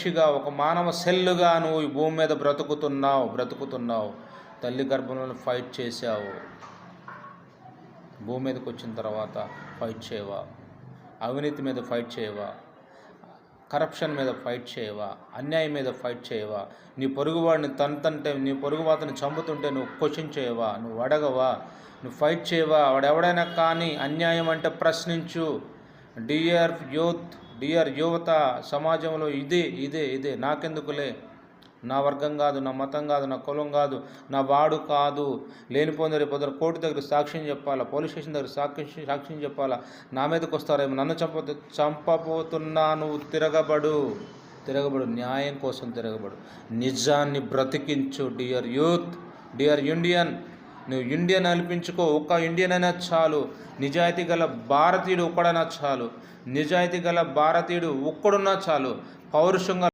మనిషిగా ఒక మానవ సెల్లుగా నువ్వు ఈ భూమి మీద బ్రతుకుతున్నావు బ్రతుకుతున్నావు. తల్లి గర్భంలో ఫైట్ చేసావు భూమి మీదకి వచ్చిన తర్వాత ఫైట్ చేయవా? అవినీతి మీద ఫైట్ చేయవా? కరప్షన్ మీద ఫైట్ చేయవా? అన్యాయం మీద ఫైట్ చేయవా? నీ పొరుగువాడిని తంతంటే నీ పొరుగువాతని చంపుతుంటే నువ్వు క్వశ్చన్ చేయవా? నువ్వు అడగవా? నువ్వు ఫైట్ చేయవా? వాడెవడైనా కానీ అన్యాయం అంటే ప్రశ్నించు. డియర్ యూత్ డియర్ యువత సమాజంలో ఇదే ఇదే ఇదే. నాకెందుకులే? నా వర్గం కాదు నా మతం కాదు నా కులం కాదు నా వాడు కాదు. లేనిపోయిన రేపు పొద్దున కోర్టు దగ్గర సాక్ష్యం చెప్పాలా? పోలీస్ స్టేషన్ దగ్గర సాక్ష్యం సాక్ష్యం చెప్పాలా? నా మీదకి వస్తారేమో? నన్ను చంప చంపబోతున్నాను. తిరగబడు. తిరగబడు. న్యాయం కోసం తిరగబడు. నిజాన్ని బ్రతికించు డియర్ యూత్. Dear Indian. నువ్వు ఇండియన్ అనిపించుకో ఒక్క ఇండియన్ అయినా చాలు. నిజాయితీ గల భారతీయుడు ఒక్కడైనా చాలు. నిజాయితీ గల భారతీయుడు ఒక్కడున్నా చాలు. పౌరుషంగా